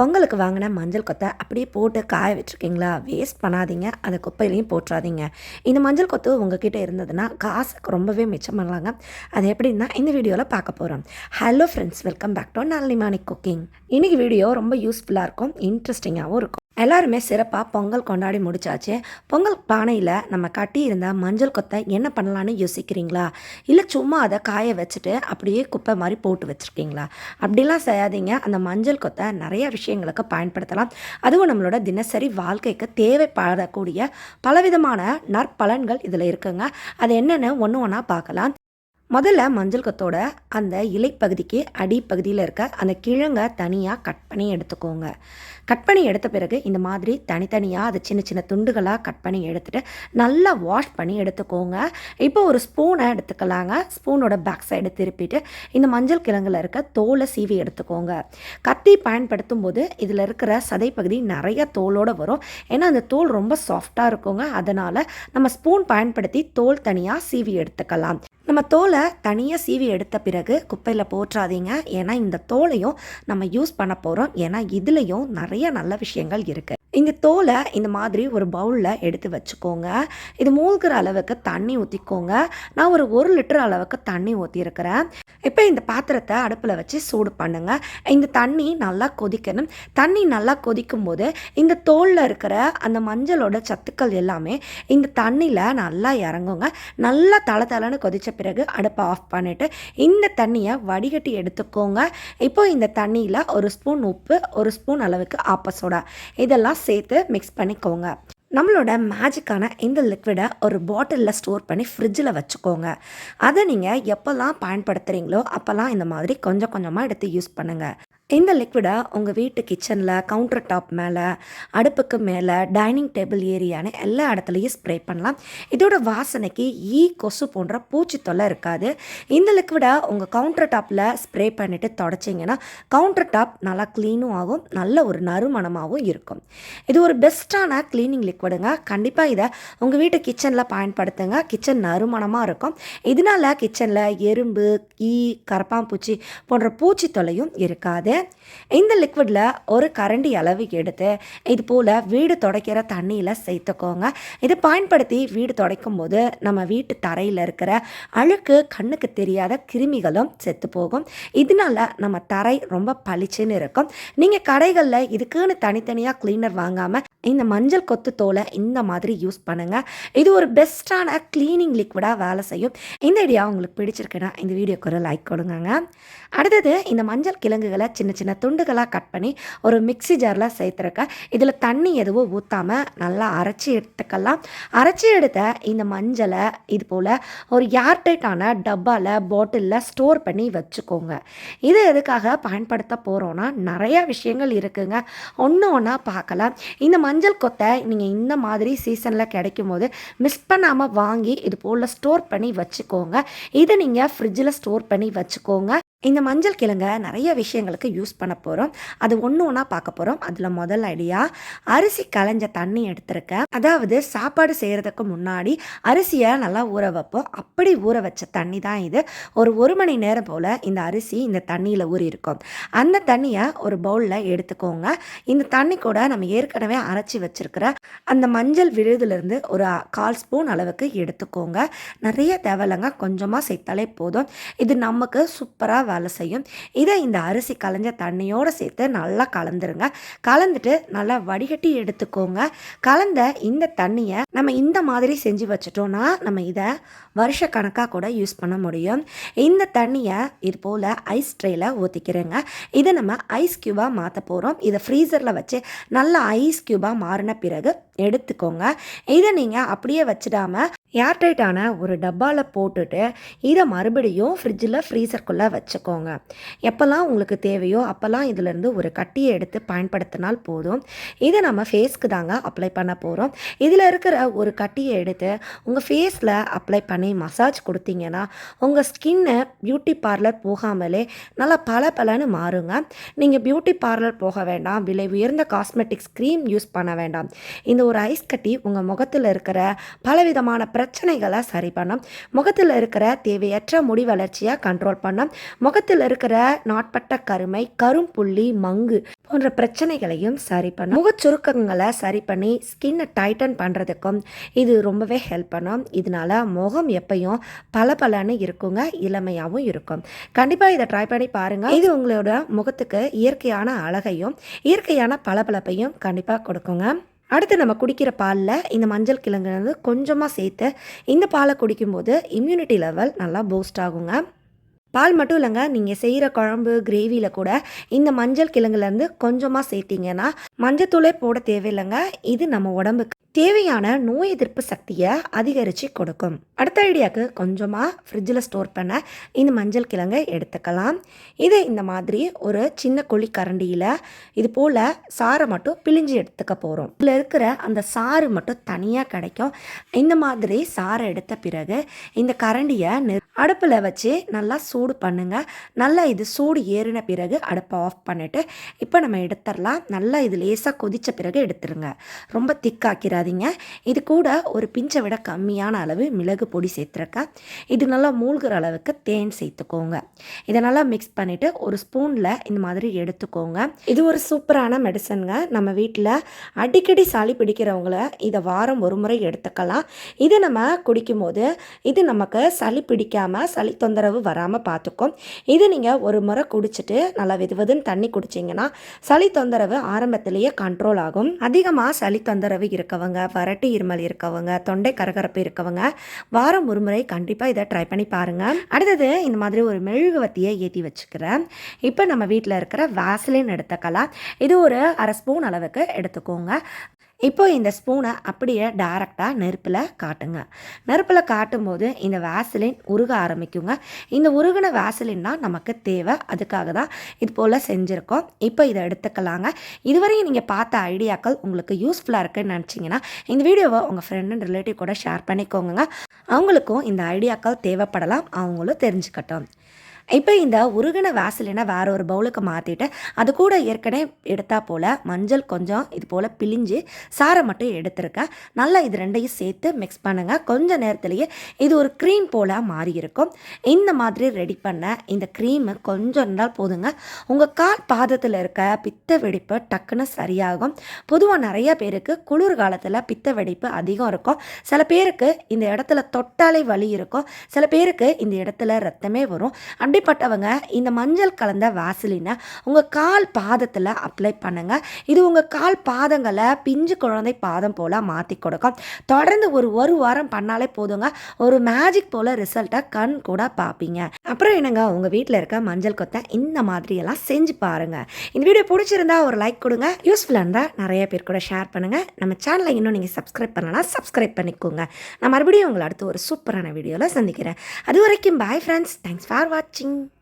பொங்கலுக்கு வாங்கின மஞ்சள் கொத்தை அப்படியே போட்டு காய வச்சுருக்கீங்களா? வேஸ்ட் பண்ணாதீங்க. அந்த குப்பையிலையும் போட்டுறாதீங்க. இந்த மஞ்சள் கொத்து உங்ககிட்ட இருந்ததுன்னா காசுக்கு ரொம்பவே மிச்சம் பண்ணலாங்க. அது எப்படின்னா இந்த வீடியோவில் பார்க்க போகிறோம் hello friends welcome back to Nallimani cooking இன்றைக்கி வீடியோ ரொம்ப யூஸ்ஃபுல்லாக இருக்கும் இன்ட்ரெஸ்டிங்காகவும் இருக்கும். எல்லாருமே சிறப்பாக பொங்கல் கொண்டாடி முடிச்சாச்சு. பொங்கல் பானையில் நம்ம கட்டி இருந்த மஞ்சள் கொத்தை என்ன பண்ணலான்னு யோசிக்கிறீங்களா? இல்லை சும்மா அதை காய வச்சுட்டு அப்படியே குப்பை மாதிரி போட்டு வச்சுருக்கீங்களா? அப்படிலாம் செய்யாதீங்க. அந்த மஞ்சள் கொத்தை நிறைய விஷயங்களுக்கு பயன்படுத்தலாம். அதுவும் நம்மளோட தினசரி வாழ்க்கைக்கு தேவைப்படக்கூடிய பலவிதமான நற்பலன்கள் இதில் இருக்குங்க. அது என்னென்னு ஒன்று ஒன்றா பார்க்கலாம். முதல்ல மஞ்சள் கொத்தோட அந்த இலைப்பகுதிக்கு அடிப்பகுதியில் இருக்க அந்த கிழங்கை தனியாக கட் பண்ணி எடுத்துக்கோங்க. கட் பண்ணி எடுத்த பிறகு இந்த மாதிரி தனித்தனியாக அதை சின்ன சின்ன துண்டுகளாக கட் பண்ணி எடுத்துகிட்டு நல்லா வாஷ் பண்ணி எடுத்துக்கோங்க. இப்போ ஒரு ஸ்பூனை எடுத்துக்கலாங்க. ஸ்பூனோட பேக் சைடு திருப்பிட்டு இந்த மஞ்சள் கிழங்குல இருக்க தோலை சீவி எடுத்துக்கோங்க. கத்தி பயன்படுத்தும் போது இதில் இருக்கிற சதைப்பகுதி நிறைய தோலோடு வரும். ஏன்னா அந்த தோல் ரொம்ப சாஃப்டாக இருக்குங்க. அதனால் நம்ம ஸ்பூன் பயன்படுத்தி தோல் தனியாக சீவி எடுத்துக்கலாம். நம்ம தோலை தனியாக சீவி எடுத்த பிறகு குப்பையில் போற்றாதீங்க. ஏன்னா இந்த தோலையும் நம்ம யூஸ் பண்ண போகிறோம் ஏன்னா இதுலேயும் நிறைய நல்ல விஷயங்கள் இருக்குது இந்த தோலை இந்த மாதிரி ஒரு பவுலில் எடுத்து வச்சுக்கோங்க. இது மூழ்கிற அளவுக்கு தண்ணி ஊற்றிக்கோங்க நான் ஒரு ஒரு லிட்டர் அளவுக்கு தண்ணி ஊற்றிருக்கிறேன் இப்போ இந்த பாத்திரத்தை அடுப்பில் வச்சு சூடு பண்ணுங்கள் இந்த தண்ணி நல்லா கொதிக்கணும். தண்ணி நல்லா கொதிக்கும் போது இந்த தோலில் இருக்கிற அந்த மஞ்சளோட சத்துக்கள் எல்லாமே இந்த தண்ணியில் நல்லா இறங்குங்க. நல்லா தள தளன்னு கொதிச்ச பிறகு அடுப்பை ஆஃப் பண்ணிவிட்டு இந்த தண்ணியை வடிகட்டி எடுத்துக்கோங்க. இப்போ இந்த தண்ணியில் ஒரு ஸ்பூன் உப்பு ஒரு ஸ்பூன் அளவுக்கு ஆப்பசோடா இதெல்லாம் சேர்த்து மிக்ஸ் பண்ணிக்கோங்க. நம்மளோட மேஜிக்கான இந்த லிக்விடை ஒரு பாட்டிலில் ஸ்டோர் பண்ணி ஃப்ரிட்ஜில் வச்சுக்கோங்க. அதை நீங்கள் எப்போல்லாம் பயன்படுத்துகிறீங்களோ அப்போல்லாம் இந்த மாதிரி கொஞ்சம் கொஞ்சமாக எடுத்து யூஸ் பண்ணுங்கள் இந்த லிக்விடை உங்கள் வீட்டு கிச்சனில் கவுண்டர் டாப் மேலே அடுப்புக்கு மேலே டைனிங் டேபிள் ஏரியான்னு எல்லா இடத்துலையும் ஸ்ப்ரே பண்ணலாம். இதோட வாசனைக்கு ஈ கொசு போன்ற பூச்சி தொல்லை இருக்காது. இந்த லிக்விடை உங்கள் கவுண்டர் டாப்பில் ஸ்ப்ரே பண்ணிவிட்டு தொடச்சிங்கன்னா கவுண்டர் டாப் நல்லா க்ளீனும் ஆகும் நல்ல ஒரு நறுமணமாகவும் இருக்கும். இது ஒரு பெஸ்ட்டான க்ளீனிங் லிக்விடுங்க கண்டிப்பாக இதை உங்கள் வீட்டு கிச்சனில் பயன்படுத்துங்க. கிச்சன் நறுமணமாக இருக்கும். இதனால கிச்சனில் எறும்பு ஈ கரப்பாம்பூச்சி போன்ற பூச்சி தொல்லையும் இருக்காது. இந்த லிக்விடில் ஒரு கரண்டி அளவு எடுத்து இது போல் வீடு துடைக்கிற தண்ணியில் சேர்த்துக்கோங்க. இதை பயன்படுத்தி வீடு துடைக்கும் போது நம்ம வீட்டு தரையில் இருக்கிற அழுக்கு கண்ணுக்கு தெரியாத கிருமிகளும் செத்து போகும். இதனால நம்ம தரை ரொம்ப பளிச்சுன்னு இருக்கும். நீங்கள் கடைகளில் இதுக்குன்னு தனித்தனியாக க்ளீனர் வாங்காமல் இந்த மஞ்சள் கொத்து தோலை இந்த மாதிரி யூஸ் பண்ணுங்கள் இது ஒரு பெஸ்ட்டான க்ளீனிங் லிக்விடாக வேலை செய்யும். இந்த ஐடியா உங்களுக்கு பிடிச்சிருக்குன்னா இந்த வீடியோக்கு ஒரு லைக் கொடுங்க அடுத்தது இந்த மஞ்சள் கிழங்குகளை சின்ன சின்ன சின்ன துண்டுகளாக கட் பண்ணி ஒரு மிக்ஸி ஜாரில் சேர்த்துருக்கேன். இதில் தண்ணி எதுவும் ஊற்றாமல் நல்லா அரைச்சி எடுத்துக்கலாம். அரைச்சி எடுத்த இந்த மஞ்சளை இது போல் ஒரு ஏர்டைட்டான டப்பாவில் பாட்டிலில் ஸ்டோர் பண்ணி வச்சுக்கோங்க. இது எதுக்காக பயன்படுத்த போகிறோன்னா நிறைய விஷயங்கள் இருக்குங்க. ஒன்று ஒன்றா பார்க்கலாம். இந்த மஞ்சள் கொத்தை நீங்கள் இந்த மாதிரி சீசனில் கிடைக்கும் போது மிஸ் பண்ணாமல் வாங்கி இது போல் ஸ்டோர் பண்ணி வச்சுக்கோங்க. இதை நீங்கள் ஃப்ரிட்ஜில் ஸ்டோர் பண்ணி வச்சுக்கோங்க. இந்த மஞ்சள் கிழங்க நிறைய விஷயங்களுக்கு யூஸ் பண்ண போகிறோம் அது ஒன்று ஒன்றா பார்க்க போகிறோம் அதில் முதல் ஐடியா அரிசி களைஞ்ச தண்ணி எடுத்திருக்கேன் அதாவது சாப்பாடு செய்கிறதுக்கு முன்னாடி அரிசியை நல்லா ஊற வைப்போம். அப்படி ஊற வச்ச தண்ணி தான் இது. ஒரு ஒரு மணி நேரம் போல் இந்த அரிசி இந்த தண்ணியில் ஊறி இருக்கும். அந்த தண்ணியை ஒரு பவுலில் எடுத்துக்கோங்க. இந்த தண்ணி கூட நம்ம ஏற்கனவே அரைச்சி வச்சிருக்கிற அந்த மஞ்சள் விழுதுலேருந்து ஒரு கால் ஸ்பூன் அளவுக்கு எடுத்துக்கோங்க. நிறைய தேவையில்லைங்க. கொஞ்சமாக சேர்த்தாலே போதும். இது நமக்கு சூப்பராக வேலை செய்யும். இதை இந்த அரிசி கலைஞ்ச தண்ணியோடு சேர்த்து நல்லா கலந்துருங்க. கலந்துட்டு நல்லா வடிகட்டி எடுத்துக்கோங்க. கலந்த இந்த தண்ணியை நம்ம இந்த மாதிரி செஞ்சு வச்சிட்டோம்னா நம்ம இதை வருஷ கணக்காக கூட யூஸ் பண்ண முடியும். இந்த தண்ணியை இது போல் ஐஸ் ட்ரேயில் ஊற்றிக்கிறேங்க இதை நம்ம ஐஸ் க்யூபாக மாற்ற போகிறோம் இதை ஃப்ரீசரில் வச்சு நல்லா ஐஸ் க்யூபாக மாறின பிறகு எடுத்துக்கோங்க. இதை நீங்கள் அப்படியே வச்சிடாமல் ஏர்டைட்டான ஒரு டப்பாவில் போட்டுட்டு இதை மறுபடியும் ஃப்ரிட்ஜில் ஃப்ரீசர்க்குள்ளே வச்சுக்கோங்க. எப்போல்லாம் உங்களுக்கு தேவையோ அப்போல்லாம் இதிலேருந்து ஒரு கட்டியை எடுத்து பயன்படுத்தினால் போதும். இதை நம்ம ஃபேஸ்க்கு தாங்க அப்ளை பண்ண போகிறோம் இதில் இருக்கிற ஒரு கட்டியை எடுத்து உங்கள் ஃபேஸில் அப்ளை பண்ணி மசாஜ் கொடுத்தீங்கன்னா உங்கள் ஸ்கின்னை பியூட்டி பார்லர் போகாமலே நல்லா பல பலன்னு மாறுங்க. நீங்கள் பியூட்டி பார்லர் போக வேண்டாம். விலை உயர்ந்த காஸ்மெட்டிக்ஸ் க்ரீம் யூஸ் பண்ண வேண்டாம். இந்த ஒரு ஐஸ் கட்டி உங்கள் முகத்தில் இருக்கிற பலவிதமான பிரச்சனைகளை சரி பண்ணும் முகத்தில் இருக்கிற தேவையற்ற முடி வளர்ச்சியை கண்ட்ரோல் பண்ணும் முகத்தில் இருக்கிற நாட்பட்ட கருமை கரும்புள்ளி மங்கு போன்ற பிரச்சனைகளையும் சரி பண்ணும் முகச்சுருக்கங்களை சரி பண்ணி ஸ்கின்னை டைட்டன் பண்ணுறதுக்கும் இது ரொம்பவே ஹெல்ப் பண்ணும். இதனால முகம் எப்பயும் பளபளன்னு இருக்குங்க இளமையாகவும் இருக்கும். கண்டிப்பாக இதை ட்ரை பண்ணி பாருங்கள் இது உங்களோட முகத்துக்கு இயற்கையான அழகையும் இயற்கையான பளபளப்பையும் கண்டிப்பாக கொடுக்குங்க. அடுத்து நம்ம குடிக்கிற பாலில் இந்த மஞ்சள் கிழங்கு வந்து கொஞ்சமாக சேர்த்து இந்த பாலை குடிக்கும்போது இம்யூனிட்டி லெவல் நல்லா பூஸ்ட் ஆகுங்க. பால் மட்டும் இல்லைங்க நீங்கள் செய்கிற குழம்பு கிரேவியில் கூட இந்த மஞ்சள் கிழங்குலேருந்து கொஞ்சமாக சேர்த்திங்கன்னா மஞ்சத்தூளே போட தேவையில்லைங்க. இது நம்ம உடம்புக்கு தேவையான நோய் எதிர்ப்பு சக்தியை அதிகரித்து கொடுக்கும். அடுத்த ஐடியாவுக்கு கொஞ்சமாக ஃப்ரிட்ஜில் ஸ்டோர் பண்ண இந்த மஞ்சள் கிழங்கை எடுத்துக்கலாம். இதை இந்த மாதிரி ஒரு சின்ன குழி கரண்டியில் இது போல் சாறை மட்டும் பிழிஞ்சு எடுத்துக்க போகிறோம் இதில் இருக்கிற அந்த சாறு மட்டும் தனியாக கிடைக்கும். இந்த மாதிரி சாறை எடுத்த பிறகு இந்த கரண்டியை நெ அடுப்பில் வச்சு நல்லா சூடு பண்ணுங்கள் நல்லா இது சூடு ஏறின பிறகு அடுப்பை ஆஃப் பண்ணிவிட்டு இப்போ நம்ம எடுத்துடலாம். நல்லா இது லேசாக கொதித்த பிறகு எடுத்துருங்க. ரொம்ப விட்டுறாதீங்க இது கூட ஒரு பிஞ்சை விட கம்மியான அளவு மிளகு பொடி சேர்த்துருக்கேன். இது நல்லா மூழ்கிற அளவுக்கு தேன் சேர்த்துக்கோங்க. இதை நல்லா மிக்ஸ் பண்ணிவிட்டு ஒரு ஸ்பூனில் இந்த மாதிரி எடுத்துக்கோங்க. இது ஒரு சூப்பரான மெடிசனுங்க நம்ம வீட்டில் அடிக்கடி சளி பிடிக்கிறவங்கள இதை வாரம் ஒரு முறை எடுத்துக்கலாம். இதை நம்ம குடிக்கும்போது இது நமக்கு சளி பிடிக்காமல் சளி தொந்தரவு வராமல் பார்த்துக்கும் இது நீங்கள் ஒரு முறை குடிச்சிட்டு நல்லா விதுவதுன்னு தண்ணி குடிச்சிங்கன்னா சளி தொந்தரவு ஆரம்பத்திலேயே கண்ட்ரோல் ஆகும். அதிகமாக சளி தொந்தரவு இருக்கவங்க வறட்டு இருமல் இருக்கவங்க தொண்டை கரகரப்பு இருக்கவங்க வாரம் ஒரு முறை கண்டிப்பாக இதை ட்ரை பண்ணி பாருங்கள் அடுத்தது இந்த மாதிரி ஒரு மெழுகுவத்தியை ஏற்றி வச்சுக்கிறேன். இப்போ நம்ம வீட்டில் இருக்கிற வாசலின் எடுத்துக்கலாம் இது ஒரு அரை ஸ்பூன் அளவுக்கு எடுத்துக்கோங்க. இப்போ இந்த ஸ்பூனை அப்படியே டேரெக்டாக நெருப்பில் காட்டுங்க. நெருப்பில் காட்டும்போது இந்த வேசலின் உருக ஆரம்பிக்குங்க. இந்த உருகின வேசலின் தான் நமக்கு தேவை. அதுக்காக தான் இது போல் செஞ்சுருக்கோம். இப்போ இதை எடுத்துக்கலாங்க. இதுவரையும் நீங்கள் பார்த்த ஐடியாக்கள் உங்களுக்கு யூஸ்ஃபுல்லாக இருக்குன்னு நினச்சிங்கன்னா இந்த வீடியோவை உங்கள் ஃப்ரெண்ட் அண்ட் ரிலேட்டிவ் கூட ஷேர் பண்ணிக்கோங்க அவங்களுக்கும் இந்த ஐடியாக்கள் தேவைப்படலாம். அவங்களும் தெரிஞ்சுக்கட்டும். இப்போ இந்த உருகின வாசலினை வேற ஒரு பவுலுக்கு மாற்றிட்டு அது கூட ஏற்கனவே எடுத்தா போல் மஞ்சள் கொஞ்சம் இது போல் பிழிஞ்சு சாரை மட்டும் எடுத்துருக்கேன். நல்லா இது ரெண்டையும் சேர்த்து மிக்ஸ் பண்ணுங்கள் கொஞ்ச நேரத்துலேயே இது ஒரு க்ரீம் போல் மாறி இருக்கும். இந்த மாதிரி ரெடி பண்ண இந்த க்ரீமு கொஞ்சம் இருந்தால் போதுங்க. உங்கள் கால் பாதத்தில் இருக்க பித்த வெடிப்பு டக்குன்னு சரியாகும். பொதுவாக நிறைய பேருக்கு குளிர் காலத்தில் பித்த வெடிப்பு அதிகம் இருக்கும். சில பேருக்கு இந்த இடத்துல தொட்டாலே வலி இருக்கும். சில பேருக்கு இந்த இடத்துல ரத்தமே வரும். அப்படி அப்படிப்பட்டவங்க இந்த மஞ்சள் கலந்த வாசலினை உங்கள் கால் பாதத்தில் அப்ளை பண்ணுங்கள் இது உங்கள் கால் பாதங்களை பிஞ்சு குழந்தை பாதம் போல் மாற்றி கொடுக்கும். தொடர்ந்து ஒரு ஒரு வாரம் பண்ணாலே போதுங்க. ஒரு மேஜிக் போல் ரிசல்ட்டை கண் கூட பார்ப்பீங்க அப்புறம் என்னங்க உங்கள் வீட்டில் இருக்க மஞ்சள் கொத்தை இந்த மாதிரியெல்லாம் செஞ்சு பாருங்கள் இந்த வீடியோ பிடிச்சிருந்தா ஒரு லைக் கொடுங்க. யூஸ்ஃபுல்லாக இருந்தால் நிறைய பேர் கூட ஷேர் பண்ணுங்கள் நம்ம சேனலை இன்னும் நீங்கள் சப்ஸ்கிரைப் பண்ணலாம் சப்ஸ்கிரைப் பண்ணிக்கோங்க. நான் மறுபடியும் உங்களை அடுத்து ஒரு சூப்பரான வீடியோவில் சந்திக்கிறேன். அது வரைக்கும் பாய் ஃப்ரெண்ட்ஸ் தேங்க்ஸ் ஃபார் வாட்சிங் 징.